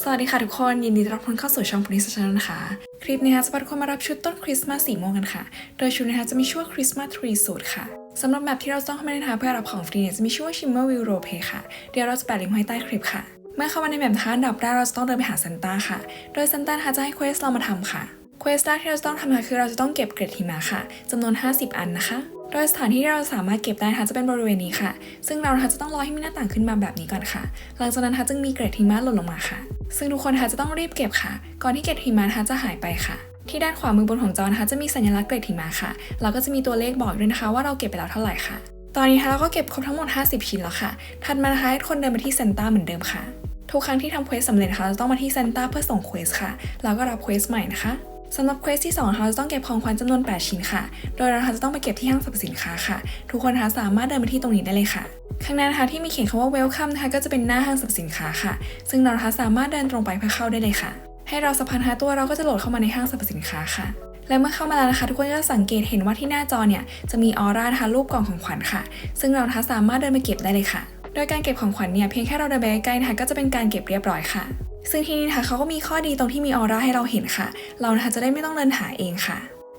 สวัสดีค่ะทุกคน ยินดีต้อนรับทุกคนเข้าสู่ช่องปุณิสชาตินะคะ คลิปนี้นะคะจะพาทุกคนมารับชุดต้นคริสต์มาสสีม่วงกันค่ะ โดยชุดนะคะจะมีชื่อว่าคริสต์มาสทรีสูตรค่ะสำหรับแบบที่เราต้องเข้ามาในนะคะเพื่อรับของฟรีเนี่ยจะมีชื่อว่าชิมเมอร์วิลโรเพค่ะ เดี๋ยวเราจะแปะลิงก์ไว้ใต้คลิปค่ะ เมื่อเข้ามาในแบบนะคะอันดับแรกเราจะต้องเดินไปหาซันต้าค่ะ โดยซันต้านะคะจะให้เควสเรามาทำค่ะ เควสแรกที่เราจะต้องทำคะคือเราจะต้องเก็บเกร็ดหิมะค่ะจำนวน 50 อันนะคะ โดยสถานที่ที่เราสามารถเก็บได้นะคะจะเป็นบริเวณนี้ค่ะ ซึ่งเรานะคะจะต้องรอให้มีหน้าต่างขึ้นมาแบบนี้ก่อนค่ะ หลังจากนั้นนะคะจึงมีเกร็ดหิมะหล่นลงมาค่ะ ซึ่งทุกคนนะคะจะต้องรีบเก็บค่ะ ก่อนที่เกร็ดหิมะนะคะจะหายไปค่ะ ที่ด้านขวามือบนของจอนะคะจะมีสัญลักษณ์เกร็ดหิมะค่ะ เราก็จะมีตัวเลขบอกด้วยนะคะ ว่าเราเก็บไปแล้วเท่าไหร่ค่ะ ตอนนี้นะคะเราก็เก็บครบทั้งหมด 50 ชิ้นแล้วค่ะ ถัดมานะคะให้คนเดินมาที่เซนต้าเหมือนเดิมค่ะ ทุกครั้งที่ทำเควสสำเร็จนะคะเราจะต้องมาที่เซนต้าเพื่อส่งเควสค่ะ แล้วก็รับเควสใหม่นะคะ สำหรับเควสที่2เราจะต้องเก็บของขวัญจำนวน 8 ชิ้นค่ะ โดยเราจะต้องไปเก็บที่ห้างสรรพสินค้าค่ะ ทุกคนคะสามารถเดินมาที่ตรงนี้ได้เลยค่ะ ข้างหน้านะคะที่มีเขียนคำว่า welcome นะคะก็จะเป็นหน้าห้างสรรพสินค้าค่ะ ซึ่งเราคะสามารถเดินตรงไปเพื่อเข้าได้เลยค่ะ ให้เราสัมพันหาตัวเราก็จะโหลดเข้ามาในห้างสรรพสินค้าค่ะ และเมื่อเข้ามาแล้วนะคะ ทุกคนก็สังเกตเห็นว่าที่หน้าจอเนี่ยจะมีออร่านะคะรูปกล่องของขวัญค่ะ ซึ่งเราคะสามารถเดินมาเก็บได้เลยค่ะ โดยการเก็บของขวัญเนี่ยเพียงแค่เราเดินไปใกล้ๆนะคะก็จะเป็นการเก็บเรียบร้อยค่ะ ซึ่งที่นี่นะคะเขาก็มีข้อดีตรงที่มีออร่าให้เราเห็นค่ะ เรานะคะจะได้ไม่ต้องเดินหาเองค่ะ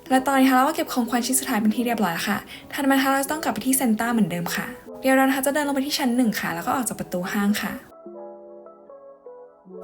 และตอนนี้นะคะเราก็เก็บของขวัญชิ้นสุดท้ายเป็นที่เรียบร้อยแล้วค่ะถัดมานะคะเราจะต้องกลับไปที่เซนต้าเหมือนเดิมค่ะ เดี๋ยวเรานะคะจะเดินลงไปที่ชั้นหนึ่งค่ะ แล้วก็ออกจากประตูห้างค่ะ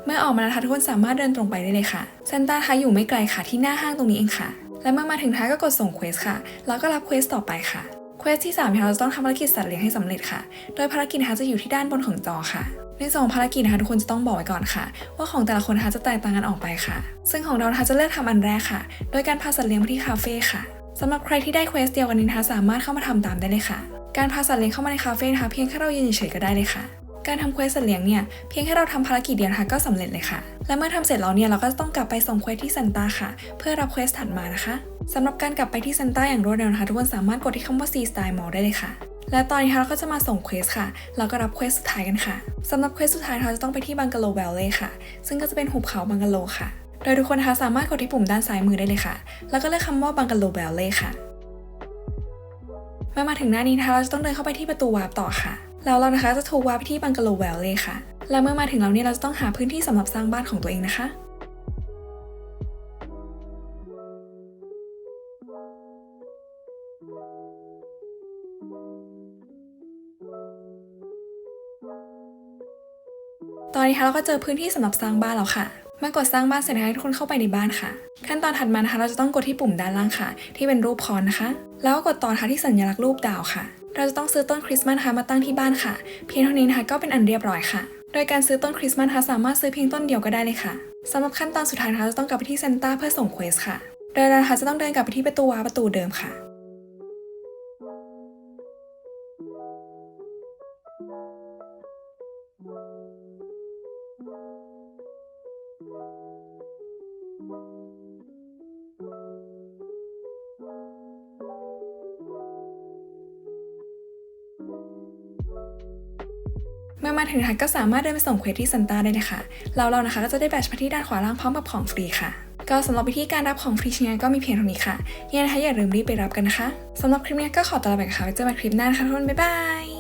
เมื่อออกมานะคะทุกคนสามารถเดินตรงไปได้เลยค่ะ เซนต้าคะอยู่ไม่ไกลค่ะที่หน้าห้างตรงนี้เองค่ะ และเมื่อมาถึงท้ายก็กดส่งเควสค่ะ แล้วก็รับเควสต่อไปค่ะ เควสที่3เราจะต้องทำภารกิจสัตว์เลี้ยงให้สำเร็จค่ะ โดยภารกิจนะคะจะอยู่ที่ด้านบนของจอค่ะ ในสองภารกิจนะคะทุกคนจะต้องบอกไว้ก่อนค่ะ ว่าของแต่ละคนนะคะจะแตกต่างกันออกไปค่ะ ซึ่งของเรานะคะจะเลือกทำอันแรกค่ะ โดยการพาสัตว์เลี้ยงไปที่คาเฟ่ค่ะสำหรับใครที่ได้เควสเดียวกันนี้นะคะสามารถเข้ามาทำตามได้เลยค่ะ การพาสัตว์เลี้ยงเข้ามาในคาเฟ่นะคะเพียงแค่เรายืนเฉยๆก็ได้เลยค่ะ การทำเควสสัตว์เลี้ยงเนี่ยเพียงแค่เราทำภารกิจเดียวนะคะก็สำเร็จเลยค่ะ และเมื่อทำเสร็จแล้วเนี่ยเราก็จะต้องกลับไปส่งเควสที่ซันต้าค่ะ เพื่อรับเควสถัดมานะคะสำหรับการกลับไปที่ซันต้าอย่างรวดเร็วนะคะทุกคนสามารถกดที่คำว่า C Style Mall ได้เลยค่ะ และตอนนี้นะคะเราก็จะมาส่งเควสค่ะแล้วก็รับเควสสุดท้ายกันค่ะสำหรับเควสสุดท้ายเราจะต้องไปที่บังกะโลแวลเล่ค่ะ ซึ่งก็จะเป็นหุบเขาบังกะโลค่ะ โดยทุกคนนะคะสามารถกดที่ปุ่มด้านซ้ายมือได้เลยค่ะ แล้วก็เลือกคำว่าบังกะโลแวลเล่ค่ะ เมื่อมาถึงหน้านี้นะคะเราจะต้องเดินเข้าไปที่ประตูวาร์ปต่อค่ะ แล้วเรานะคะจะถูกวาร์ปไปที่บังกะโลแวลเล่ค่ะ และเมื่อมาถึงเราเนี่ยเราจะต้องหาพื้นที่สำหรับสร้างบ้านของตัวเองนะคะ ตอนนี้นะคะเราก็เจอพื้นที่สำหรับสร้างบ้านแล้วค่ะเมื่อกดสร้างบ้านเสร็จนะคะทุกคนเข้าไปในบ้านค่ะ ขั้นตอนถัดมานะคะเราจะต้องกดที่ปุ่มด้านล่างค่ะ ที่เป็นรูปคอนนะคะ แล้วก็กดต่อค่ะที่สัญลักษณ์รูปดาวค่ะ เราจะต้องซื้อต้นคริสต์มาสนะคะมาตั้งที่บ้านค่ะ เพียงเท่านี้นะคะก็เป็นอันเรียบร้อยค่ะ โดยการซื้อต้นคริสต์มาสนะคะสามารถซื้อเพียงต้นเดียวก็ได้เลยค่ะสำหรับขั้นตอนสุดท้ายนะคะจะต้องกลับไปที่เซนต้าเพื่อส่งเควสค่ะโดยเรานะคะจะต้องเดินกลับไปที่ประตูวาประตูเดิมค่ะ เมื่อมาถึงนะคะก็สามารถเดินไปส่งเควสที่ซันต้าได้เลยค่ะแล้วเรานะคะก็จะได้แบตมาที่ด้านขวาล่างพร้อมกับของฟรีค่ะ ก็สำหรับวิธีการรับของฟรีชิ้นนี้ก็มีเพียงเท่านี้ค่ะยังไงนะคะอย่าลืมรีบไปรับกันนะคะสำหรับคลิปนี้ก็ขอตัวลาไปก่อนค่ะไว้เจอกันคลิปหน้านะคะทุกคนบ๊ายบาย